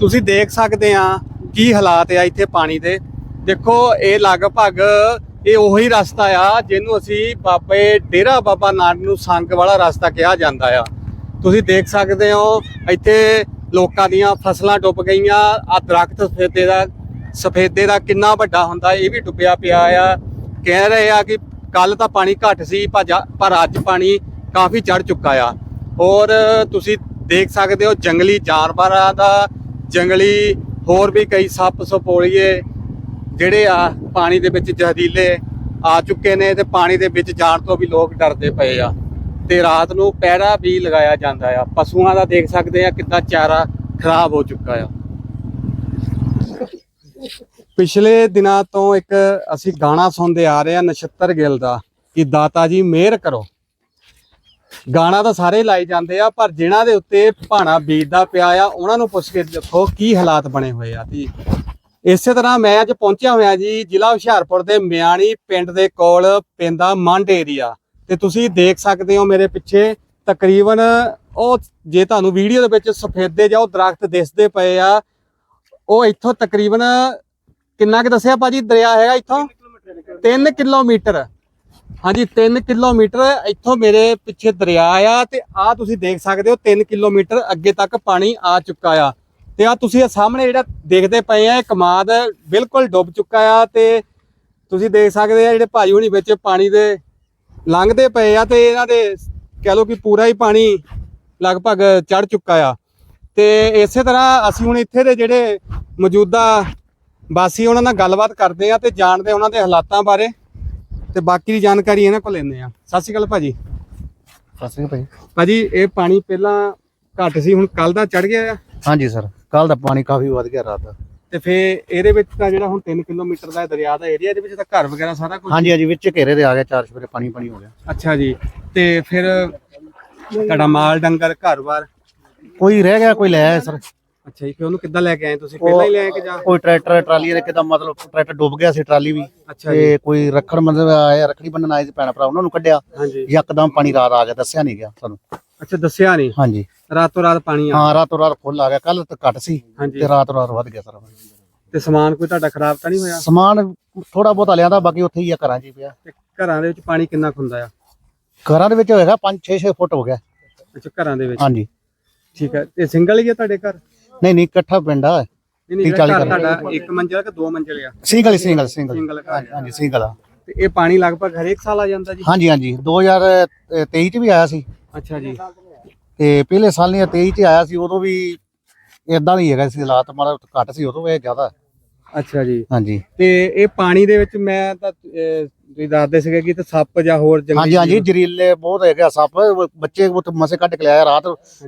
ਤੁਸੀਂ ਦੇਖ ਸਕਦੇ ਆ ਕੀ ਹਾਲਾਤ ਆ ਇੱਥੇ ਪਾਣੀ ਦੇ। ਦੇਖੋ, ਇਹ ਲਗਭਗ ਇਹ ਉਹੀ ਰਸਤਾ ਆ ਜਿਹਨੂੰ ਅਸੀਂ ਬਾਬੇ ਡੇਰਾ ਬਾਬਾ ਨਾਨਕ ਨੂੰ ਸੰਗ ਵਾਲਾ ਰਸਤਾ ਕਿਹਾ ਜਾਂਦਾ ਆ। ਤੁਸੀਂ ਦੇਖ ਸਕਦੇ ਹੋ, ਇੱਥੇ ਲੋਕਾਂ ਦੀਆਂ ਫਸਲਾਂ ਡੁੱਬ ਗਈਆਂ ਆ ਦਰਖਤ ਸਫੇਦੇ ਦਾ ਸਫੇਦੇ ਦਾ ਕਿੰਨਾ ਵੱਡਾ ਹੁੰਦਾ, ਇਹ ਵੀ ਡੁੱਬਿਆ ਪਿਆ ਆ। ਕਹਿ ਰਹੇ ਆ ਕਿ ਕੱਲ ਤਾਂ ਪਾਣੀ ਘੱਟ ਸੀ ਭਜਾ- ਪਰ ਅੱਜ ਪਾਣੀ ਕਾਫੀ ਚੜ ਚੁੱਕਾ ਆ। ਔਰ ਤੁਸੀਂ ਦੇਖ ਸਕਦੇ ਹੋ, ਜੰਗਲੀ ਜਾਨਵਰਾਂ ਦਾ ਜੰਗਲੀ ਹੋਰ ਵੀ ਕਈ ਸੱਪ ਸਪੋਲੀਏ ਜਿਹੜੇ ਆ ਪਾਣੀ ਦੇ ਵਿੱਚ ਜ਼ਹਿਰੀਲੇ ਆ ਚੁੱਕੇ ਨੇ ਤੇ ਪਾਣੀ ਦੇ ਵਿੱਚ ਜਾਣ ਤੋਂ ਵੀ ਲੋਕ ਡਰਦੇ ਪਏ ਆ। ਤੇ ਰਾਤ ਨੂੰ ਪਹਿਰਾ ਵੀ ਲਗਾਇਆ ਜਾਂਦਾ ਆ। ਪਸ਼ੂਆਂ ਦਾ ਦੇਖ ਸਕਦੇ ਆ ਕਿੰਨਾ ਚਾਰਾ ਖਰਾਬ ਹੋ ਚੁੱਕਾ ਆ। ਪਿਛਲੇ ਦਿਨਾਂ ਤੋਂ ਇੱਕ ਅਸੀਂ ਗਾਣਾ ਸੁਣਦੇ ਆ ਰਹੇ ਆ ਨਛੱਤਰ ਗਿੱਲ ਦਾ ਕਿ ਦਾਤਾ ਜੀ ਮਿਹਰ ਕਰੋ। ਗਾਣਾ ਤਾਂ ਸਾਰੇ ਲਾਈ ਜਾਂਦੇ ਆ, ਪਰ ਜਿਨ੍ਹਾਂ ਦੇ ਉੱਤੇ ਭਾਣਾ ਬੀਜਦਾ ਪਿਆ ਆ, ਉਹਨਾਂ ਨੂੰ ਪੁੱਛ ਕੇ ਦੇਖੋ ਕੀ ਹਾਲਾਤ ਬਣੇ ਹੋਏ ਆ ਜੀ। ਇਸੇ ਤਰ੍ਹਾਂ ਮੈਂ ਅੱਜ ਪਹੁੰਚਿਆ ਹੋਇਆ ਜੀ, ਜ਼ਿਲ੍ਹਾ ਹੁਸ਼ਿਆਰਪੁਰ ਦੇ ਮਿਆਣੀ ਪਿੰਡ ਦੇ ਕੋਲ ਪੈਂਦਾ ਮੰਡ ਏਰੀਆ। ਤੇ ਤੁਸੀਂ ਦੇਖ ਸਕਦੇ ਹੋ ਮੇਰੇ ਪਿੱਛੇ ਤਕਰੀਬਨ ਉਹ ਜੇ ਤੁਹਾਨੂੰ ਵੀਡੀਓ ਦੇ ਵਿੱਚ ਸਫੇਦੇ ਜਾਂ ਉਹ ਦਰਖਤ ਦਿਸਦੇ ਪਏ ਆ, ਉਹ ਇੱਥੋਂ ਤਕਰੀਬਨ ਕਿੰਨਾ ਕਿ ਦੱਸਿਆ ਭਾਜੀ, ਦਰਿਆ ਹੈਗਾ ਇੱਥੋਂ? 3 ਕਿਲੋਮੀਟਰ। ਹਾਂਜੀ 3 ਕਿਲੋਮੀਟਰ ਇੱਥੋਂ ਮੇਰੇ ਪਿੱਛੇ ਦਰਿਆ ਆ ਤੇ ਆ ਤੁਸੀਂ ਦੇਖ ਸਕਦੇ ਹੋ 3 ਕਿਲੋਮੀਟਰ ਅੱਗੇ ਤੱਕ ਪਾਣੀ ਆ ਚੁੱਕਾ ਆ। ਤੇ ਆ ਤੁਸੀਂ ਇਹ ਸਾਹਮਣੇ ਜਿਹੜਾ ਦੇਖਦੇ ਪਏ ਆ, ਇਹ ਕਮਾਦ ਬਿਲਕੁਲ ਡੁੱਬ ਚੁੱਕਾ ਆ ਤੇ ਤੁਸੀਂ ਦੇਖ ਸਕਦੇ ਆ, ਜਿਹੜੇ ਭਾਈ ਹੁਣੀ ਵਿੱਚ ਪਾਣੀ ਦੇ ਲੰਘਦੇ ਪਏ ਆ ਤੇ ਇਹਨਾਂ ਦੇ ਕਹਿ ਲਓ ਕਿ ਪੂਰਾ ਹੀ ਪਾਣੀ ਲਗਭਗ ਚੜ ਚੁੱਕਾ ਆ। ਤੇ ਇਸੇ ਤਰ੍ਹਾਂ ਅਸੀਂ ਹੁਣ ਇੱਥੇ ਦੇ ਜਿਹੜੇ ਮੌਜੂਦਾ ਵਾਸੀ ਉਹਨਾਂ ਨਾਲ ਗੱਲਬਾਤ ਕਰਦੇ ਆ ਤੇ ਜਾਣਦੇ ਉਹਨਾਂ ਦੇ ਹਾਲਾਤਾਂ ਬਾਰੇ। ਤੇ ਬਾਕੀ ਦੀ ਜਾਣਕਾਰੀ ਇਹਨਾਂ ਕੋਲ ਲੈਂਦੇ ਆ ਸਤਿ ਸ਼੍ਰੀ ਅਕਾਲ ਭਾਜੀ। ਫਸੇ ਭਾਈ। ਭਾਜੀ ਇਹ ਪਾਣੀ ਪਹਿਲਾਂ ਘੱਟ ਸੀ ਹੁਣ ਕੱਲ ਦਾ ਚੜ ਗਿਆ ਆ? ਹਾਂਜੀ ਸਰ ਕੱਲ ਦਾ ਪਾਣੀ ਕਾਫੀ ਵੱਧ ਗਿਆ ਰਾਤ ਦਾ। ਤੇ ਫੇ ਇਹਦੇ ਵਿੱਚ ਤਾਂ ਜਿਹੜਾ ਹੁਣ 3 ਕਿਲੋਮੀਟਰ ਦਾ ਦਰਿਆ ਦਾ ਏਰੀਆ ਇਹਦੇ ਵਿੱਚ ਤਾਂ ਘਰ ਵਗੈਰਾ ਸਾਰਾ ਕੁਝ ਹਾਂਜੀ ਹਾਂਜੀ ਵਿੱਚ ਘੇਰੇ ਦੇ ਆ ਗਿਆ ਚਾਰ ਸਵੇਰੇ ਪਾਣੀ ਪਾਣੀ ਹੋ ਗਿਆ। ਅੱਛਾ ਜੀ ਤੇ ਫਿਰ ਤੁਹਾਡਾ ਮਾਲ ਡੰਗਰ ਘਰ-ਬਾਰ? ਕੋਈ ਰਹਿ ਗਿਆ ਕੋਈ ਲੈ ਆਇਆ ਸਰ। ਅੱਛਾ ਜੀ ਫਿਰ ਉਹਨੂੰ ਕਿੱਦਾਂ ਲੈ ਕੇ ਆਏ ਤੁਸੀਂ? ਪਹਿਲਾਂ ਹੀ ਲੈ ਆਏ ਕਿ ਜਾਂ? ਕੋਈ ਟਰੈਕਟਰ ਟਰਾਲੀ ਦੇ ਕਿਦਾਂ ਮਤਲਬ ਟਰੈਕਟਰ ਡੁੱਬ ਗਿਆ ਸੀ ਟਰਾਲੀ ਵੀ। ਅੱਛਾ ਜੀ। ਤੇ ਕੋਈ ਰੱਖੜ ਮਤਲਬ ਆਇਆ ਰੱਖੜੀ ਬੰਨਣ ਆਏ ਸੀ ਭੈਣ ਭਰਾ ਉਹਨਾਂ ਨੂੰ ਕੱਢਿਆ। ਹਾਂਜੀ। ਯਕਦਮ ਪਾਣੀ ਰਾਤ ਆ ਗਿਆ ਦੱਸਿਆ ਨਹੀਂ ਗਿਆ ਸਾਨੂੰ। ਅੱਛਾ ਦੱਸਿਆ ਨਹੀਂ? ਹਾਂਜੀ। ਰਾਤੋਂ ਰਾਤ ਪਾਣੀ ਆ ਹਾਂ ਰਾਤੋਂ ਰਾਤ ਫੁੱਲ ਆ ਗਿਆ ਕੱਲ ਤਾਂ ਘੱਟ ਸੀ ਹਾਂਜੀ। ਤੇ ਰਾਤੋਂ ਰਾਤ ਵੱਧ ਗਿਆ ਸਰ। ਤੇ ਸਮਾਨ ਕੋਈ ਤੁਹਾਡਾ ਖਰਾਬ ਤਾਂ ਨਹੀਂ ਹੋਇਆ? ਸਮਾਨ ਥੋੜਾ ਬਹੁਤਾ ਲਿਆਂਦਾ ਬਾਕੀ ਉੱਥੇ ਹੀ ਆ ਘਰਾਂ 'ਚ ਹੀ ਪਿਆ। ਤੇ ਘਰਾਂ ਦੇ ਵਿੱਚ ਪਾਣੀ ਕਿੰਨਾ ਕੁ ਹੁੰਦਾ ਆ? ਘਰਾਂ ਦੇ ਵਿੱਚ ਹੋਏਗਾ 5-6 ਫੁੱਟ ਹੋ ਗਿਆ। ਅੱਛਾ ਘਰਾਂ ਦੇ ਵਿੱਚ? ਹਾਂਜੀ। ਠੀਕ ਹੈ ਤੇ ਸਿੰਗਲ ਹੀ ਆ ਤੁਹਾਡੇ ਘਰ? ਨਹੀਂ ਨਹੀਂ ਇਕੱਠਾ ਪਿੰਡ ਆ। ਨਹੀਂ ਨਹੀਂ ਜਿਹੜਾ ਚਾਲੀ ਘਰ ਘਰ। ਤੁਹਾਡਾ ਇੱਕ ਮੰਜ਼ਿਲ ਕਿ ਦੋ ਮੰਜ਼ਿਲ ਆ? Single single single. ਘਰ ਹਾਂਜੀ ਹਾਂਜੀ ਸਿੰਗਲ ਆ। ਤੇ ਇਹ ਪਾਣੀ ਲਗਭਗ ਹਰੇਕ ਸਾਲ ਆ ਜਾਂਦਾ ਜੀ? ਹਾਂਜੀ ਹਾਂਜੀ। 2023 ਚ ਵੀ ਆਇਆ ਸੀ। ਅੱਛਾ ਜੀ। ਤੇ ਪਹਿਲੇ ਸਾਲ ਨਹੀਂ 23 ਚ ਆਇਆ ਸੀ ਉਦੋਂ ਵੀ ਇਦਾਂ ਹੀ ਹੈਗਾ ਸੀ ਹਾਲਾਤ ਮਾਰਾ ਘੱਟ ਸੀ ਉਦੋਂ ਇਹ ਜ਼ਿਆਦਾ। ਅੱਛਾ ਜੀ। ਹਾਂਜੀ। ਤੇ ਇਹ ਪਾਣੀ ਦੇ ਵਿੱਚ ਮੈਂ ਤਾਂ ਅਹ, ਤੁਸੀਂ ਦੱਸਦੇ ਸੀਗੇ ਕਿ ਤੇ ਸੱਪ ਜਾਂ ਹੋਰ ਜੰਗਲੀ ਹਾਂਜੀ ਹਾਂਜੀ ਜ਼ਰੀਲੇ ਬਹੁਤ ਹੈਗਾ ਸੱਪ। ਉਹ ਬੱਚੇ ਉੱਥੇ ਮਸੇ ਕੱਢ ਕੇ ਲਿਆਇਆ ਰਾਤ।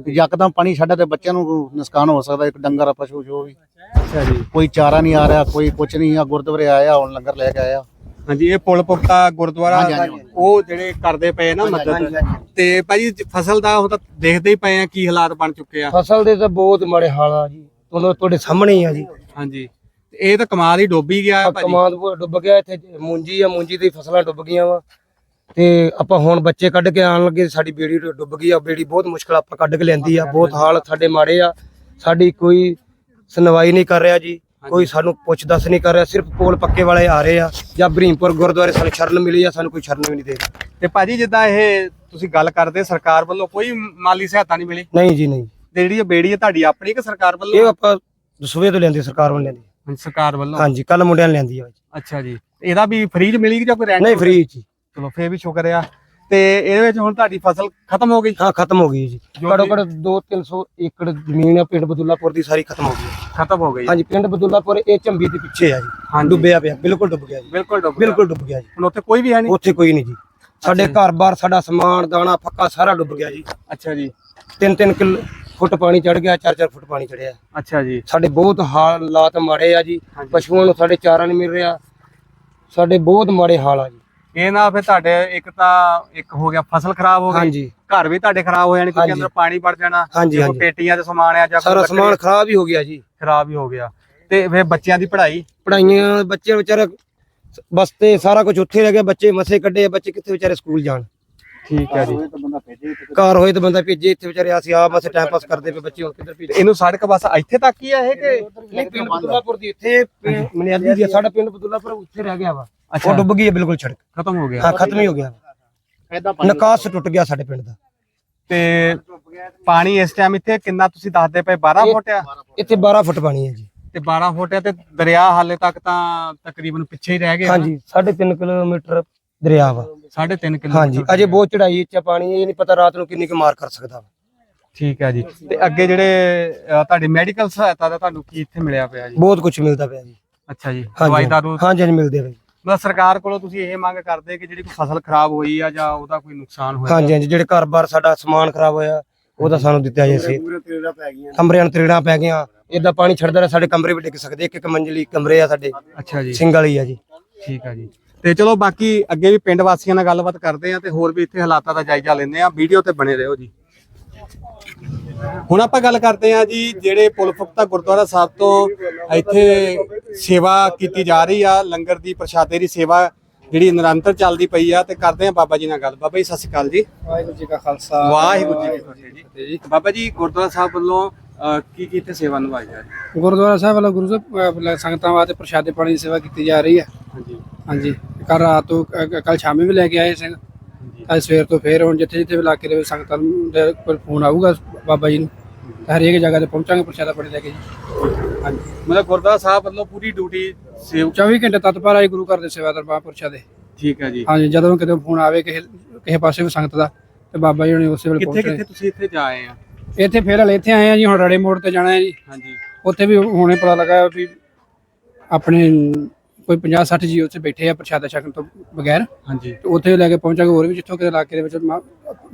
ਯਕਦਮ ਪਾਣੀ ਛੱਡਿਆ ਤੇ ਬੱਚਿਆਂ ਨੂੰ ਨੁਕਸਾਨ ਹੋ ਸਕਦਾ ਇੱਕ ਡੰਗਰ ਪਸ਼ੂ ਜੋ ਵੀ। ਅੱਛਾ ਜੀ। ਕੋਈ ਚਾਰਾ ਨਹੀਂ ਆ ਰਿਹਾ ਕੋਈ ਕੁਛ ਨਹੀਂ ਆ ਗੁਰਦੁਆਰੇ ਆਇਆ ਹੁਣ ਲੰਗਰ ਲੈ ਕੇ ਆਇਆ ਹਾਂਜੀ ਇਹ ਪੁਲ ਪੁਖਤਾ ਗੁਰਦੁਆਰਾ। ਉਹ ਜਿਹੜੇ ਕਰਦੇ ਪਏ ਨਾ ਮਦਦ। ਤੇ ਭਾਜੀ ਫਸਲ ਦਾ ਉਹ ਤਾਂ ਦੇਖਦੇ ਹੀ ਪਏ ਆ ਕੀ ਹਾਲਾਤ ਬਣ ਚੁੱਕੇ ਆ। ਫਸਲ ਦੇ ਤਾਂ ਬਹੁਤ ਮਾੜੇ ਹਾਲ ਆ ਜੀ। ਤੁਹਾਨੂੰ ਤੁਹਾਡੇ ਸਾਹਮਣੇ ਹੀ ਆ ਜੀ। ਹਾਂਜੀ। ਇਹ ਤਾਂ ਕਮਾਲ ਹੀ ਡੁੱਬ ਗਿਆ ਭਾਜੀ। ਕਮਾਦ ਡੁੱਬ ਗਿਆ ਇੱਥੇ ਮੂੰਜੀ ਆ ਮੂੰਜੀ ਦੀ ਫਸਲਾਂ ਡੁੱਬ ਗਈਆਂ ਵਾ। ਤੇ ਆਪਾਂ ਹੁਣ ਬੱਚੇ ਕੱਢ ਕੇ ਆਣ ਲੱਗੇ ਸਾਡੀ ਬੇੜੀ ਡੁੱਬ ਗਈ ਆ ਬੇੜੀ ਬਹੁਤ ਮੁਸ਼ਕਲ ਆਪਾਂ ਕੱਢ ਕੇ ਲੈਂਦੀ ਆ। ਬਹੁਤ ਹਾਲ ਸਾਡੇ ਮਾੜੇ ਆ। ਸਾਡੀ ਕੋਈ ਸੁਣਵਾਈ ਨਹੀਂ ਕਰ ਰਿਹਾ ਜੀ ਕੋਈ ਸਾਨੂੰ ਪੁੱਛ ਦੱਸ ਨਹੀਂ ਕਰ ਰਿਹਾ ਸਿਰਫ ਕੋਲ ਪੱਕੇ ਵਾਲੇ ਆ ਰਹੇ ਆ ਜਾਂ ਬਰੀਮਪੁਰ ਗੁਰਦੁਆਰੇ ਸਾਨੂੰ ਸ਼ਰਨ ਮਿਲੀ ਆ ਸਾਨੂੰ ਕੋਈ ਸ਼ਰਨ ਵੀ ਨਹੀਂ ਦੇ ਰਿਹਾ। ਤੇ ਭਾਜੀ ਜਿੱਦਾਂ ਇਹ ਤੁਸੀਂ ਗੱਲ ਕਰਦੇ ਸਰਕਾਰ ਵੱਲੋਂ ਕੋਈ ਮਾਲੀ ਸਹਾਇਤਾ ਨਹੀਂ ਮਿਲੀ? ਨਹੀਂ ਜੀ ਨਹੀਂ। ਤੇ ਜਿਹੜੀ ਇਹ ਬੇੜੀ ਹੈ ਤੁਹਾਡੀ ਆਪਣੀ ਕਿ ਸਰਕਾਰ ਇਹ ਵੱਲੋਂ ਆਪਾਂ ਦਸਵੇਂ ਤੋਂ ਲੈਂਦੀ ਸਰਕਾਰ ਵੱਲੋਂ ਲੈਂਦੀ ਸਰਕਾਰ ਵੱਲੋਂ? ਹਾਂਜੀ ਕੱਲ ਮੁੰਡਿਆਂ ਨੇ ਲੈਂਦੀ ਆ ਜੀ। ਅੱਛਾ ਜੀ। ਇਹਦਾ ਵੀ ਫ੍ਰੀ ਚ ਮਿਲੀ ਕਿ ਜਾਂ ਕੋਈ ਰੈਂਟ ਨਹੀਂ ਫ੍ਰੀ ਜੀ। ਚਲੋ ਫੇਰ ਵੀ ਸ਼ੁਕਰ ਆ। ਤੇ ਇਹਦੇ ਵਿੱਚ ਹੁਣ ਤੁਹਾਡੀ ਫਸਲ ਖਤਮ ਹੋ ਗਈ? ਹਾਂ ਖਤਮ ਹੋ ਗਈ ਜੀ। ਵੀ- ਘੱਟ 2-300 ਏਕੜ ਜ਼ਮੀਨ ਆ ਪਿੰਡ ਬਦੁੱਲਾਪੁਰ ਦੀ ਸਾਰੀ ਖਤਮ ਹੋ ਗਈ ਹੈ। ਖਤਮ ਹੋ ਗਈ ਹਾਂਜੀ ਪਿੰਡ ਬਦੁੱਲਾਪੁਰ ਇਹ ਝੰਬੀ ਦੇ ਪਿੱਛੇ ਆ ਜੀ। ਹਾਂਜੀ। ਡੁੱਬਿਆ ਪਿਆ ਬਿਲਕੁਲ ਡੁੱਬ ਗਿਆ ਜੀ। ਬਿਲਕੁਲ ਡੁੱਬ ਗਿਆ। ਬਿਲਕੁਲ ਡੁੱਬ ਗਿਆ ਜੀ। ਹੁਣ ਉੱਥੇ ਕੋਈ ਵੀ ਹੈ ਨਹੀਂ? ਉੱਥੇ ਕੋਈ ਨਹੀਂ ਜੀ। ਸਾਡੇ ਘਰ-ਬਾਰ ਸਾਡਾ ਸਮਾਨ ਦਾਣਾ ਫੱਕਾ ਸਾਰਾ ਡੁੱਬ ਗਿਆ ਜੀ। ਅੱਛਾ ਜੀ। 3-3 ਕਿਲ ਫੁੱਟ ਪਾਣੀ ਚੜ ਗਿਆ 4-4 ਫੁੱਟ ਪਾਣੀ ਚੜਿਆ ਅੱਛਾ ਜੀ। ਸਾਡੇ ਬਹੁਤ ਹਾਲਾਤ ਮਾੜੇ ਆ ਜੀ। ਪਸ਼ੂਆਂ ਨੂੰ ਸਾਡੇ ਚਾਰਾ ਨਹੀਂ ਮਿਲ ਰਿਹਾ। ਸਾਡੇ ਬਹੁਤ ਮਾੜੇ ਹਾਲ ਆ ਜੀ। ਇਹ ਨਾ ਫਿਰ ਤੁਹਾਡੇ ਇੱਕ ਤਾਂ ਇੱਕ ਹੋ ਗਿਆ ਫਸਲ ਖਰਾਬ ਹੋ ਗਈ। ਘਰ ਵੀ ਤੁਹਾਡੇ ਖਰਾਬ ਹੋ ਜਾਣੇ ਕਿਉਂਕਿ। ਅੰਦਰ ਪਾਣੀ ਵੜ ਜਾਣਾ ਹਾਂਜੀ, ਜੇ ਕੋਈ ਹਾਂਜੀ। ਪੇਟੀਆਂ ਦੇ ਸਮਾਨ ਆ ਜਾਂ ਸਾਰਾ ਸਮਾਨ ਖਰਾਬ ਹੀ ਹੋ ਗਿਆ ਜੀ। ਖਰਾਬ ਹੀ ਹੋ ਗਿਆ। ਤੇ ਫਿਰ ਬੱਚਿਆਂ ਦੀ ਪੜ੍ਹਾਈ? ਪੜਾਈਆਂ ਬੱਚੇ ਵਿਚਾਰੇ ਬਸ ਤੇ ਸਾਰਾ ਕੁਝ ਉੱਥੇ ਰਹਿ ਗਿਆ ਬੱਚੇ ਮਸੇ ਕੱਢੇ ਬੱਚੇ ਕਿੱਥੇ ਵਿਚਾਰੇ ਸਕੂਲ ਜਾਣ। ਠੀਕ ਹੈ ਜੀ। ਘਰ ਹੋਏ ਤਾਂ ਬੰਦਾ ਭੇਜੇ ਇੱਥੇ ਵਿਚਾਰੇ ਅਸੀਂ ਆ ਬਸ ਟਾਈਮ ਪਾਸ ਕਰਦੇ ਪਏ ਬੱਚੇ ਹੁਣ ਕਿੱਧਰ ਭੇਜੇ? ਇਹਨੂੰ ਸੜਕ ਬਸ ਇੱਥੇ ਤੱਕ ਹੀ ਆ ਇਹ ਕਿ? ਨਹੀਂ ਪਿੰਡ ਬਦੁੱਲਾਪੁਰ ਦੀ ਇੱਥੇ ਮਨਿਆਦੀ ਦੀ ਸਾਡਾ ਪਿੰਡ ਬਦੁੱਲਾਪੁਰ ਉੱਥੇ ਰਹਿ ਗਿਆ ਵਾ। ਉਹ ਡੁੱਬ ਗਈ ਹੈ ਬਿਲਕੁਲ ਸੜਕ। ਖਤਮ ਹੋ ਗਿਆ। ਹਾਂ ਖਤਮ ਹੀ ਹੋ ਗਿਆ। ਐਦਾਂ ਨਿਕਾਸ ਟੁੱਟ ਗਿਆ ਸਾਡੇ ਪਿੰਡ ਦਾ। ਤੇ ਪਾਣੀ ਇਸ ਟਾਈਮ ਇੱਥੇ ਕਿੰਨਾ ਤੁਸੀਂ ਦੱਸਦੇ ਪਏ 12 ਫੁੱਟ ਆ? ਇੱਥੇ 12 ਫੁੱਟ ਪਾਣੀ ਹੈ ਜੀ। ਤੇ 12 ਫੁੱਟ ਆ ਤੇ ਦਰਿਆ ਹਾਲੇ ਤੱਕ ਤਾਂ ਤਕਰੀਬਨ ਪਿੱਛੇ ਹੀ ਰਹਿ ਗਿਆ। ਹਾਂਜੀ 3.5 ਕਿਲੋਮੀਟਰ ਦਰਿਆ ਵਾ। 3.5 ਕਿਲੋਮੀਟਰ ਹਾਂਜੀ ਅਜੇ ਬਹੁਤ ਚੜਾਈ ਇੱਥੇ ਪਾਣੀ ਇਹ ਨਹੀਂ ਪਤਾ ਰਾਤ ਨੂੰ ਕਿੰਨੀ ਕੁ ਮਾਰ ਕਰ ਸਕਦਾ ਵਾ। ਠੀਕ ਹੈ ਜੀ। ਤੇ ਅੱਗੇ ਜਿਹੜੇ ਅ, ਤੁਹਾਡੀ ਮੈਡੀਕਲ ਸਹਾਇਤਾ ਦਾ ਤੁਹਾਨੂੰ ਕੀ ਇੱਥੇ ਮਿਲਿਆ ਪਿਆ ਜੀ? ਬਹੁਤ ਕੁਝ ਮਿਲਦਾ ਪਿਆ ਜੀ। ਅੱਛਾ ਜੀ। ਦਵਾਈ ਦਾਰੂ ਹਾਂਜੀ ਹਾਂਜੀ ਮਿਲਦੇ ਆ ਬਈ। ਮਤਲਬ ਸਰਕਾਰ ਕੋਲੋਂ ਤੁਸੀਂ ਇਹ ਮੰਗ ਕਰਦੇ ਕਿ ਜਿਹੜੀ ਕੋਈ ਫਸਲ ਖਰਾਬ ਹੋਈ ਆ ਜਾਂ ਉਹਦਾ ਕੋਈ ਨੁਕਸਾਨ ਹੋਇਆ? ਹਾਂਜੀ ਹਾਂਜੀ ਜਿਹੜੇ ਘਰ-ਬਾਰ ਸਾਡਾ ਸਮਾਨ ਖਰਾਬ ਹੋਇਆ ਉਹਦਾ ਸਾਨੂੰ ਦਿੱਤਾ ਜਾਏ ਸੀ ਕਮਰਿਆਂ ਨੂੰ ਤਰੇੜਾਂ ਪੈ ਗਈਆਂ। ਇਦਾਂ ਪਾਣੀ ਛੱਡਦਾ ਰਿਹਾ ਸਾਡੇ ਕਮਰੇ ਵੀ ਡਿੱਗ ਸਕਦੇ ਇੱਕ ਇੱਕ ਮੰਜ਼ਲੀ ਕਮਰੇ ਆ ਸਾਡੇ। ਅੱਛਾ ਜੀ। ਸਿੰਗਲ ਹੀ ਆ ਜੀ। ਠੀਕ ਆ ਜੀ। ਤੇ ਚਲੋ ਬਾਕੀ ਅੱਗੇ ਵੀ ਪਿੰਡ ਵਾਸੀਆਂ ਨਾਲ ਗੱਲਬਾਤ ਕਰਦੇ ਆ ਤੇ ਹੋਰ ਵੀ ਇੱਥੇ ਹਾਲਾਤਾਂ ਦਾ ਜਾਇਜ਼ਾ ਲੈਂਦੇ ਆ ਵੀਡੀਓ ਤੇ ਬਣੇ ਰਹੋ ਜੀ। ਹੁਣ ਆਪਾਂ ਗੱਲ ਕਰਦੇ ਆ ਜੀ ਜਿਹੜੇ ਪੁਲ ਫੁਕਤਾ ਗੁਰਦੁਆਰਾ ਸਾਹਿਬ ਤੋਂ ਇੱਥੇ ਸੇਵਾ ਕੀਤੀ ਜਾ ਰਹੀ ਆ ਲੰਗਰ ਦੀ ਪ੍ਰਸ਼ਾਦੇ ਦੀ ਸੇਵਾ ਜਿਹੜੀ ਨਿਰੰਤਰ ਚੱਲਦੀ ਪਈ ਆ ਤੇ ਕਰਦੇ ਆ ਬਾਬਾ ਜੀ ਨਾਲ ਗੱਲ। ਬਾਬਾ ਜੀ ਸਤਿ ਸ਼੍ਰੀ ਅਕਾਲ ਜੀ। ਵਾਹਿਗੁਰੂ ਜੀ ਕਾ ਖਾਲਸਾ। ਵਾਹਿਗੁਰੂ ਜੀ ਕੀ ਫਤਿਹ ਜੀ। ਬਾਬਾ ਜੀ ਗੁਰਦੁਆਰਾ ਸਾਹਿਬ ਵੱਲੋਂ ਕੀ ਕੀ ਇੱਥੇ ਸੇਵਾ ਨਿਭਾਈ ਜਾ ਰਹੀ? ਗੁਰਦੁਆਰਾ ਸਾਹਿਬ ਵੱਲੋਂ ਗੁਰੂ ਸਾਹਿਬ ਸੰਗਤਾਂ ਵਾਸਤੇ ਪ੍ਰਸ਼ਾਦੇ ਪਾਣੀ ਦੀ ਸੇਵਾ ਕੀਤੀ ਜਾ ਰਹੀ ਹੈ। ਹਾਂਜੀ। ਹਾਂਜੀ। ਕੱਲ ਰਾਤ ਤੋਂ ਕੱਲ ਸ਼ਾਮੀ ਵੀ ਲੈ ਕੇ ਆਏ ਸਿੰਘ। ਅੱਜ ਸਵੇਰ ਤੋਂ ਫੇਰ ਹੁਣ ਜਿੱਥੇ ਜਿੱਥੇ ਇਲਾਕੇ ਦੇ ਵਿੱਚ ਸੰਗਤਾਂ ਨੂੰ ਦੇ ਕੋਲ ਫੋਨ ਆਊਗਾ ਬਾਬਾ ਜੀ ਨੂੰ ਹਰੇਕ ਜਗ੍ਹਾ ਤੇ ਪਹੁੰਚਾਂਗੇ ਪ੍ਰਸ਼ਾਦਾ ਪਾਣੀ ਲੈ ਕੇ ਜੀ। ਹਾਂਜੀ। ਮਤਲਬ ਗੁਰਦੁਆਰਾ ਸਾਹਿਬ ਵੱਲੋਂ ਪੂਰੀ ਡਿਊਟੀ ਸੇਵ 24 ਘੰਟੇ ਤਤਪਰ ਆਈ ਗੁਰੂ ਘਰ ਦੇ ਸੇਵਾਦਾਰ ਮਹਾਂਪੁਰਸ਼ਾਂ ਦੇ। ਠੀਕ ਹੈ ਜੀ। ਹਾਂਜੀ ਜਦੋਂ ਕਿਤੇ ਫੋਨ ਆਵੇ ਕਿਸੇ ਕਿਸੇ ਪਾਸੇ ਵੀ ਸੰਗਤ ਦਾ ਤੇ ਬਾਬਾ ਜੀ ਹੁਣੇ ਉਸੇ ਵੇਲੇ ਕਿੱਥੇ ਪਹੁੰਚਣੇ ਕਿੱਥੇ ਤੁਸੀਂ ਇੱਥੇ ਜਾ ਆਏ ਆ? ਇੱਥੇ ਫੇਰ ਹਲੇ ਇੱਥੇ ਆਏ ਆ ਜੀ ਹੁਣ ਰੜੇ ਮੋੜ ਤੇ ਜਾਣਾ ਹੈ ਜੀ। ਹਾਂਜੀ। ਉੱਥੇ ਵੀ ਹੁਣੇ ਪਤਾ ਲੱਗਾ ਵੀ ਆਪਣੇ ਕੋਈ 50 60 ਜੀ ਉੱਥੇ ਬੈਠੇ ਆ ਪ੍ਰਸ਼ਾਦਾ ਛਕਣ ਤੋਂ ਬਗੈਰ। ਹਾਂਜੀ। ਤੇ ਉੱਥੇ ਲੈ ਕੇ ਪਹੁੰਚਾਂਗੇ ਹੋਰ ਵੀ ਜਿੱਥੋਂ ਕਿਤੇ ਇਲਾਕੇ ਦੇ ਵਿੱਚ ਮਾ-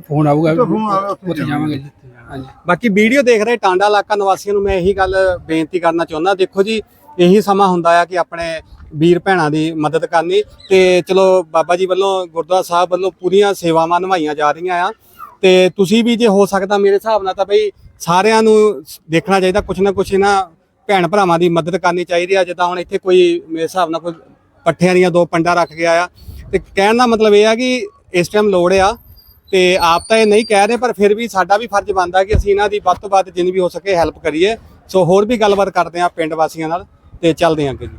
ਫੋਨ ਆਊਗਾ ਉੱਥੇ ਜਾਵਾਂਗੇ। ਜੀ। ਹਾਂਜੀ। ਬਾਕੀ ਵੀਡੀਓ ਦੇਖ ਰਹੇ ਟਾਂਡਾ ਇਲਾਕਾ ਨਿਵਾਸੀਆਂ ਨੂੰ ਮੈਂ ਇਹੀ ਗੱਲ ਬੇਨਤੀ ਕਰਨਾ ਚਾਹੁੰਦਾ ਦੇਖੋ ਜੀ ਇਹੀ ਸਮਾਂ ਹੁੰਦਾ ਆ ਕਿ ਆਪਣੇ ਵੀਰ ਭੈਣਾਂ ਦੀ ਮਦਦ ਕਰਨੀ ਤੇ ਚਲੋ ਬਾਬਾ ਜੀ ਵੱਲੋਂ ਗੁਰਦੁਆਰਾ ਸਾਹਿਬ ਵੱਲੋਂ ਪੂਰੀਆਂ ਸੇਵਾਵਾਂ ਨਿਭਾਈਆਂ ਜਾ ਰਹੀਆਂ ਆ। ਤੇ ਤੁਸੀਂ ਵੀ ਜੇ ਹੋ ਸਕਦਾ ਮੇਰੇ ਹਿਸਾਬ ਨਾਲ ਤਾਂ ਬਈ ਸਾਰਿਆਂ ਨੂੰ ਦੇਖਣਾ ਚਾਹੀਦਾ ਕੁਛ ਨਾ ਕੁਛ ਇਹਨਾਂ ਭੈਣ ਭਰਾਵਾਂ ਦੀ ਮਦਦ ਕਰਨੀ ਚਾਹੀਦੀ ਆ, ਜਿੱਦਾਂ ਹੁਣ ਇੱਥੇ ਕੋਈ ਮੇਰੇ ਹਿਸਾਬ ਨਾਲ ਕੋਈ ਪੱਠਿਆਂ ਦੀਆਂ ਦੋ ਪੰਡਾ ਰੱਖ ਗਿਆ ਆ। ਤੇ ਕਹਿਣ ਦਾ ਮਤਲਬ ਇਹ ਆ ਕਿ ਇਸ ਟਾਈਮ ਲੋੜ ਆ ਤੇ ਆਪ ਤਾਂ ਇਹ ਨਹੀਂ ਕਹਿ ਰਹੇ, ਪਰ ਫਿਰ ਵੀ ਸਾਡਾ ਵੀ ਫਰਜ਼ ਬਣਦਾ ਕਿ ਅਸੀਂ ਇਹਨਾਂ ਦੀ ਵੱਧ ਤੋਂ ਵੱਧ ਜਿੰਨੀ ਵੀ ਹੋ ਸਕੇ ਹੈਲਪ ਕਰੀਏ। ਸੋ ਹੋਰ ਵੀ ਗੱਲਬਾਤ ਕਰਦੇ ਆ ਪਿੰਡ ਵਾਸੀਆਂ ਨਾਲ ਤੇ ਚੱਲਦੇ ਹਾਂ ਅੱਗੇ ਜੀ।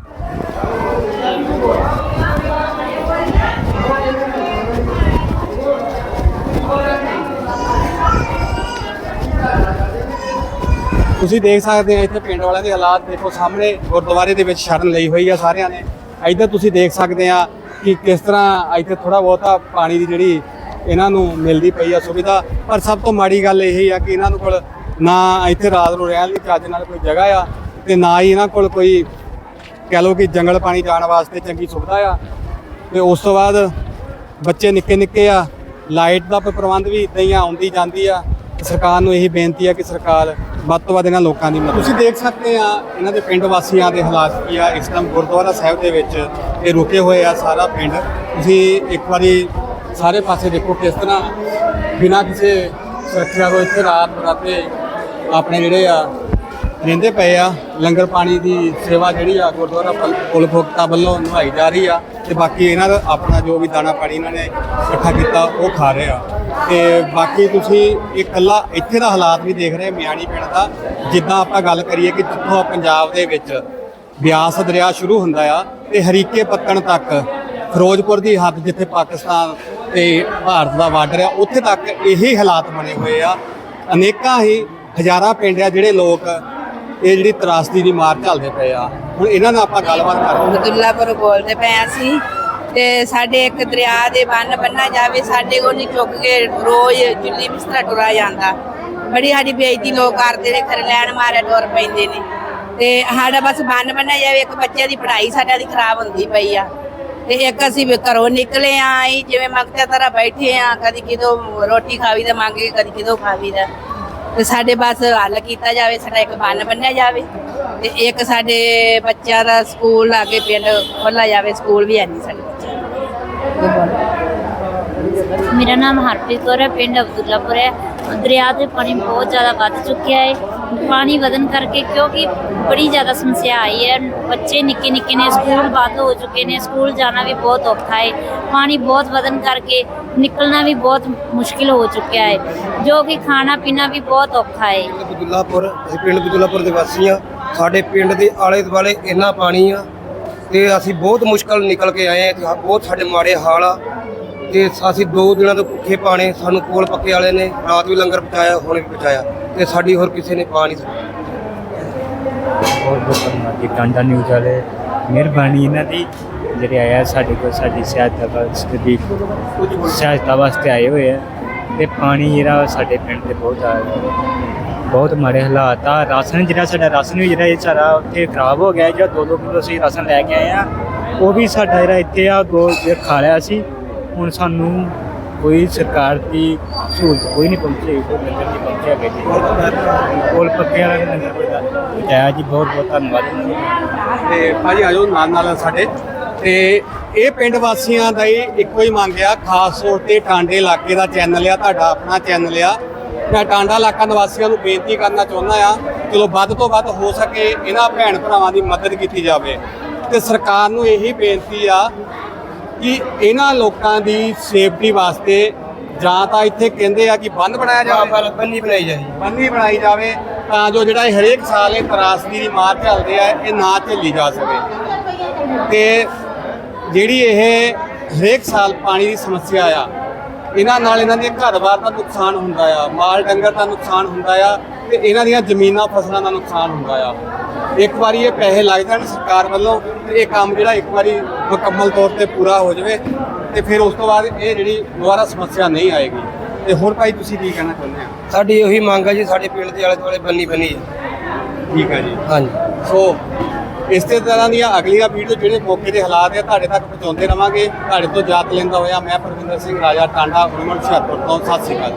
ਤੁਸੀਂ ਦੇਖ ਸਕਦੇ ਆ ਇੱਥੇ ਪਿੰਡ ਵਾਲਿਆਂ ਦੇ ਹਾਲਾਤ ਦੇਖੋ ਸਾਹਮਣੇ ਗੁਰਦੁਆਰੇ ਦੇ ਵਿੱਚ ਸ਼ਰਨ ਲਈ ਹੋਈ ਆ ਸਾਰਿਆਂ ਨੇ। ਇੱਧਰ ਤੁਸੀਂ ਦੇਖ ਸਕਦੇ ਆ ਕਿ ਕਿਸ ਤਰ੍ਹਾਂ ਇੱਥੇ ਥੋੜਾ ਬਹੁਤਾ ਪਾਣੀ ਦੀ ਜਿਹੜੀ ਇਹਨਾਂ ਨੂੰ ਮਿਲਦੀ ਪਈ ਆ ਸੁਵਿਧਾ। ਪਰ ਸਭ ਤੋਂ ਮਾੜੀ ਗੱਲ ਇਹ ਆ ਕਿ ਇਹਨਾਂ ਨੂੰ ਕੋਲ ਨਾ ਇੱਥੇ ਰਾਤ ਨੂੰ ਰਹਿਣ ਲਈ ਚੱਜ ਨਾਲ ਕੋਈ ਜਗ੍ਹਾ ਆ ਤੇ ਨਾ ਹੀ ਇਹਨਾਂ ਕੋਲ ਕੋਈ ਕਹਿ ਲਓ ਕਿ ਜੰਗਲ ਪਾਣੀ ਜਾਣ ਵਾਸਤੇ ਚੰਗੀ ਸੁਵਿਧਾ ਆ। ਤੇ ਉਸ ਤੋਂ ਬਾਅਦ ਬੱਚੇ ਨਿੱਕੇ ਨਿੱਕੇ ਆ, ਲਾਈਟ ਦਾ ਪ੍ਰਬੰਧ ਵੀ ਇਦਾਂ ਹੀ ਆਉਂਦੀ ਜਾਂਦੀ ਆ। ਸਰਕਾਰ ਨੂੰ ਇਹੀ ਬੇਨਤੀ ਆ ਕਿ ਸਰਕਾਰ ਵੱਧ ਤੋਂ ਵੱਧ ਇਹਨਾਂ ਲੋਕਾਂ ਦੀ ਮਦਦ ਤੁਸੀਂ ਦੇਖ ਸਕਦੇ ਆ, ਇਹਨਾਂ ਦੇ ਪਿੰਡ ਵਾਸੀਆਂ ਦੇ ਹਾਲਾਤ ਕੀ ਆ। ਇਸ ਟਾਈਮ ਗੁਰਦੁਆਰਾ ਸਾਹਿਬ ਦੇ ਵਿੱਚ ਇਹ ਰੁਕੇ ਹੋਏ ਆ ਸਾਰਾ ਪਿੰਡ। ਤੁਸੀਂ ਇੱਕ ਵਾਰੀ ਸਾਰੇ ਪਾਸੇ ਦੇਖੋ ਕਿਸ ਤਰ੍ਹਾਂ ਬਿਨਾਂ ਕਿਸੇ ਸੁਰੱਖਿਆ ਤੋਂ ਇੱਥੇ ਰਾਤ ਬਰਾਤੇ ਆਪਣੇ ਜਿਹੜੇ ਆ, ਰਹਿੰਦੇ ਪਏ ਆ। ਲੰਗਰ ਪਾਣੀ ਦੀ ਸੇਵਾ ਜਿਹੜੀ ਆ ਗੁਰਦੁਆਰਾ ਪਲ- ਪੁਲ ਭੋਗਤਾ ਵੱਲੋਂ ਨਿਭਾਈ ਜਾ ਰਹੀ ਆ ਤੇ ਬਾਕੀ ਇਹਨਾਂ ਦਾ ਆਪਣਾ ਜੋ ਵੀ ਦਾਣਾ ਪਾਣੀ ਇਹਨਾਂ ਨੇ ਇਕੱਠਾ ਕੀਤਾ, ਉਹ ਖਾ ਰਹੇ ਆ। ਤੇ ਬਾਕੀ ਤੁਸੀਂ ਇਹ ਇਕੱਲਾ ਇੱਥੇ ਦਾ ਹਾਲਾਤ ਵੀ ਦੇਖ ਰਹੇ ਮਿਆਣੀ ਪਿੰਡ ਦਾ। ਜਿੱਦਾਂ ਆਪਾਂ ਗੱਲ ਕਰੀਏ ਕਿ ਜਿੱਥੋਂ ਪੰਜਾਬ ਦੇ ਵਿੱਚ ਬਿਆਸ ਦਰਿਆ ਸ਼ੁਰੂ ਹੁੰਦਾ ਆ ਤੇ ਹਰੀਕੇ ਪੱਤਣ ਤੱਕ ਫਿਰੋਜ਼ਪੁਰ ਦੀ ਹੱਦ ਜਿੱਥੇ ਪਾਕਿਸਤਾਨ ਤੇ ਭਾਰਤ ਦਾ ਬਾਰਡਰ ਆ, ਉੱਥੇ ਤੱਕ ਇਹੀ ਹਾਲਾਤ ਬਣੇ ਹੋਏ ਆ। ਅਨੇਕਾਂ ਹੀ ਹਜ਼ਾਰਾਂ ਪਿੰਡ ਆ ਜਿਹੜੇ ਲੋਕ ਇਹ ਜਿਹੜੀ ਤਰਾਸਦੀ ਦੀ ਮਾਰ ਝੱਲਦੇ ਪਏ ਆ। ਹੁਣ ਇਹਨਾਂ ਨਾਲ ਆਪਾਂ ਗੱਲਬਾਤ ਕਰਦੇ ਅਬਦੁੱਲਾਪੁਰ ਬੋਲਦੇ ਪਏ ਹਾਂ ਅਸੀਂ। ਤੇ ਸਾਡੇ ਇੱਕ ਦਰਿਆ ਦੇ ਬੰਨ ਬੰਨਾ ਜਾਵੇ, ਸਾਡੇ ਕੋਲ ਨਹੀਂ ਚੁੱਕ ਕੇ ਰੋਜ਼ ਜੁੱਲੀ ਬਿਸਤਰਾ ਟੁਰਾ ਜਾਂਦਾ। ਬੜੀ ਸਾਡੀ ਬੇਇੱਜ਼ਤੀ ਲੋਕ ਕਰਦੇ ਨੇ ਖਰੇ ਲੈਣ ਮਾਰੇ ਟੁਰ ਪੈਂਦੇ ਨੇ। ਤੇ ਸਾਡਾ ਬਸ ਬੰਨ ਬੰਨਾ ਜਾਵੇ, ਇੱਕ ਬੱਚੇ ਦੀ ਪੜ੍ਹਾਈ ਸਾਡਾ ਦੀ ਖਰਾਬ ਹੁੰਦੀ ਪਈ ਆ। ਤੇ ਇੱਕ ਅਸੀਂ ਵੀ ਘਰੋਂ ਨਿਕਲੇ ਆ ਅਸੀਂ ਜਿਵੇਂ ਮੰਗਤੇ ਤਰ੍ਹਾਂ ਬੈਠੇ ਆ, ਕਦੀ ਕਿਦੋਂ ਰੋਟੀ ਖਾਵੀ ਦਾ ਮੰਗ ਕੇ ਕਦੀ ਕਿਦੋਂ ਖਾਵੀ ਦਾ। ਤੇ ਸਾਡੇ ਬਸ ਹੱਲ ਕੀਤਾ ਜਾਵੇ, ਸਾਡਾ ਇੱਕ ਬੰਨ ਬੰਨਿਆ ਜਾਵੇ। ਤੇ ਇੱਕ ਸਾਡੇ ਬੱਚਿਆਂ ਦਾ ਸਕੂਲ ਲਾਗੇ ਪਿੰਡ ਖੋਲ੍ਹਾ ਜਾਵੇ, ਸਕੂਲ ਵੀ ਹੈ ਨਹੀਂ ਸਾਡੇ ਬੱਚਿਆਂ ਮੇਰਾ ਨਾਮ ਹਰਪ੍ਰੀਤ ਕੌਰ ਹੈ ਪਿੰਡ ਅਬਦੁੱਲਾਪੁਰ ਹੈ ਦਰਿਆ ਦੇ ਪਾਣੀ ਬਹੁਤ ਜ਼ਿਆਦਾ ਵੱਧ ਚੁੱਕਿਆ ਹੈ ਪਾਣੀ ਵਧਣ ਕਰਕੇ ਕਿਉਂਕਿ ਬੜੀ ਜ਼ਿਆਦਾ ਸਮੱਸਿਆ ਆਈ ਹੈ ਬੱਚੇ ਨਿੱਕੇ ਨਿੱਕੇ ਨੇ ਸਕੂਲ ਬੰਦ ਹੋ ਚੁੱਕੇ ਨੇ ਸਕੂਲ ਜਾਣਾ ਵੀ ਬਹੁਤ ਔਖਾ ਹੈ ਪਾਣੀ ਬਹੁਤ ਵਧਣ ਕਰਕੇ ਨਿਕਲਣਾ ਵੀ ਬਹੁਤ ਮੁਸ਼ਕਿਲ ਹੋ ਚੁੱਕਿਆ ਹੈ ਜੋ ਕਿ ਖਾਣਾ ਪੀਣਾ ਵੀ ਬਹੁਤ ਔਖਾ ਹੈ ਪਿੰਡ ਬਦੁੱਲਾਪੁਰ ਅਸੀਂ ਪਿੰਡ ਬਦੁੱਲਾਪੁਰ ਦੇ ਵਾਸੀ ਆ ਸਾਡੇ ਪਿੰਡ ਦੇ ਆਲੇ ਦੁਆਲੇ ਇੰਨਾ ਪਾਣੀ ਆ ਤੇ ਅਸੀਂ ਬਹੁਤ ਮੁਸ਼ਕਲ ਨਿਕਲ ਕੇ ਆਏ ਆ ਤੇ ਬਹੁਤ ਸਾਡੇ ਮਾੜੇ ਹਾਲ ਆ ਤੇ ਅਸੀਂ ਦੋ ਦਿਨਾਂ ਤੋਂ ਭੁੱਖੇ ਪਾਣੇ, ਸਾਨੂੰ ਕੋਲ ਪੱਕੇ ਵਾਲੇ ਨੇ, ਰਾਤ ਵੀ ਲੰਗਰ ਪਹੁੰਚਾਇਆ, ਹੁਣ ਵੀ ਪਹੁੰਚਾਇਆ ਤੇ ਸਾਡੀ ਹੋਰ ਕਿਸੇ ਨੇ ਪਾ ਨਹੀਂ ਸਕਦਾ ਬਹੁਤ ਬਹੁਤ ਧੰਨਵਾਦ ਜੀ ਟਾਂਡਾ ਨਿਊਜ਼ ਵਾਲੇ, ਮਿਹਰਬਾਨੀ ਇਹਨਾਂ ਦੀ, ਜਿਹੜੇ ਆਇਆ ਸਾਡੇ ਕੋਲ, ਸਾਡੀ ਸਹਾਇਤਾ ਵਾਸਤੇ ਦੀ ਸਹਾਇਤਾ ਵਾਸਤੇ ਆਏ ਹੋਏ ਆ ਤੇ ਪਾਣੀ ਜਿਹੜਾ ਸਾਡੇ ਪਿੰਡ ਦੇ ਬਹੁਤ ਆ ਬਹੁਤ ਮਾੜੇ ਹਾਲਾਤ ਆ, ਰਾਸ਼ਨ ਜਿਹੜਾ ਸਾਡਾ, ਰਾਸ਼ਨ ਵੀ ਜਿਹੜਾ ਇਹ ਸਾਰਾ ਉੱਥੇ ਖਰਾਬ ਹੋ ਗਿਆ, ਜਿਹੜਾ ਦੋ ਦੋ ਕਿਲੋ ਅਸੀਂ ਰਾਸ਼ਨ ਲੈ ਕੇ ਆਏ ਆ, ਉਹ ਵੀ ਸਾਡਾ ਜਿਹੜਾ ਇੱਥੇ ਆ ਦੋ ਖਾ ਲਿਆ ਸੀ। ਹੁਣ ਸਾਨੂੰ ਕੋਈ ਸਰਕਾਰ ਦੀ ਸਹੂਲਤ ਕੋਈ ਨਹੀਂ ਪਹੁੰਚੀ, ਕੋਈ ਲੰਗਰ ਨਹੀਂ ਪਹੁੰਚਿਆ ਗਿਆ ਕੋਲ ਪੱਕੇ ਵਾਲਾ ਲੰਗਰ ਪਹੁੰਚਾਇਆ ਜੀ ਬਹੁਤ ਬਹੁਤ ਧੰਨਵਾਦ ਇਹਨਾਂ ਦਾ ਤੇ ਭਾਜੀ ਆਜੋ ਨਾਲ ਨਾਲ ਸਾਡੇ। ਤੇ ਇਹ ਪਿੰਡ ਵਾਸੀਆਂ ਦਾ ਹੀ ਇੱਕੋ ਹੀ ਮੰਗ ਆ, ਖਾਸ ਤੌਰ ਤੇ ਟਾਂਡੇ ਇਲਾਕੇ ਦਾ ਚੈਨਲ ਆ, ਤੁਹਾਡਾ ਆਪਣਾ ਚੈਨਲ ਆ। ਮੈਂ ਟਾਂਡਾ ਇਲਾਕਾ ਨਿਵਾਸੀਆਂ ਨੂੰ ਬੇਨਤੀ ਕਰਨਾ ਚਾਹੁੰਦਾ ਆ, ਚਲੋ ਵੱਧ ਤੋਂ ਵੱਧ ਹੋ ਸਕੇ, ਇਹਨਾਂ ਭੈਣ ਭਰਾਵਾਂ ਦੀ ਮਦਦ ਕੀਤੀ ਜਾਵੇ। ਤੇ ਸਰਕਾਰ ਨੂੰ ਇਹੀ ਬੇਨਤੀ ਆ ਕਿ ਇਹਨਾਂ ਲੋਕਾਂ ਦੀ ਸੇਫਟੀ ਵਾਸਤੇ ਜਾਂ ਤਾਂ ਇੱਥੇ ਕਹਿੰਦੇ ਆ ਕਿ ਬੰਦ ਬਣਾਇਆ ਜਾਵੇ। ਬੰਨੀ ਬਣਾਈ ਜਾਏ। ਬੰਨੀ ਬਣਾਈ ਜਾਵੇ ਤਾਂ ਜੋ ਜਿਹੜਾ ਇਹ ਹਰੇਕ ਸਾਲ ਇਹ ਤਰਾਸਦੀ ਦੀ ਮਾਰ ਚੱਲਦੇ ਆ ਇਹ ਨਾ ਝੱਲੀ ਜਾ ਸਕੇ। ਤੇ ਜਿਹੜੀ ਇਹ ਹਰੇਕ ਸਾਲ ਪਾਣੀ ਦੀ ਸਮੱਸਿਆ ਆ ਇਹਨਾਂ ਨਾਲ ਇਹਨਾਂ ਦੇ ਘਰ-ਬਾਰ ਦਾ ਨੁਕਸਾਨ ਹੁੰਦਾ ਆ ਮਾਲ ਡੰਗਰ ਦਾ ਨੁਕਸਾਨ ਹੁੰਦਾ ਆ ਤੇ ਇਹਨਾਂ ਦੀਆਂ ਜ਼ਮੀਨਾਂ ਫਸਲਾਂ ਦਾ ਨੁਕਸਾਨ ਹੁੰਦਾ ਆ। ਇੱਕ ਵਾਰੀ ਇਹ ਪੈਸੇ ਲੱਗ ਜਾਣ ਸਰਕਾਰ ਵੱਲੋਂ ਤੇ ਇਹ ਕੰਮ ਜਿਹੜਾ ਇੱਕ ਵਾਰੀ ਮੁਕੰਮਲ ਤੌਰ ਤੇ ਪੂਰਾ ਹੋ ਜਾਵੇ ਤੇ ਫਿਰ ਉਸ ਤੋਂ ਬਾਅਦ ਇਹ ਜਿਹੜੀ ਦੁਬਾਰਾ ਸਮੱਸਿਆ ਨਹੀਂ ਆਏਗੀ। ਤੇ ਹੋਰ ਭਾਈ ਤੁਸੀਂ ਕੀ ਕਹਿਣਾ ਚਾਹੁੰਦੇ ਆ ਸਾਡੀ ਉਹੀ ਮੰਗ ਆ ਜੀ ਸਾਡੇ ਪਿੰਡ ਦੇ ਆਲੇ ਦੁਆਲੇ ਬੰਨੀ ਬੰਨੀ ਹੈ। ਠੀਕ ਹੈ ਜੀ। ਹਾਂਜੀ। ਸੋ ਇਸੇ ਤਰ੍ਹਾਂ ਦੀਆਂ ਅਗਲੀਆਂ ਵੀਡੀਓ ਜਿਹੜੇ ਮੌਕੇ ਦੇ ਹਾਲਾਤ ਆ ਤੁਹਾਡੇ ਤੱਕ ਪਹੁੰਚਾਉਂਦੇ ਰਵਾਂਗੇ। ਤੁਹਾਡੇ ਤੋਂ ਜਾਤ ਲੈਂਦਾ ਹੋਇਆ ਮੈਂ ਪਰਵਿੰਦਰ ਸਿੰਘ ਰਾਜਾ ਟਾਂਡਾ ਉਮਰ ਹੁਸ਼ਿਆਰਪੁਰ ਤੋਂ। ਸਤਿ ਸ਼੍ਰੀ ਅਕਾਲ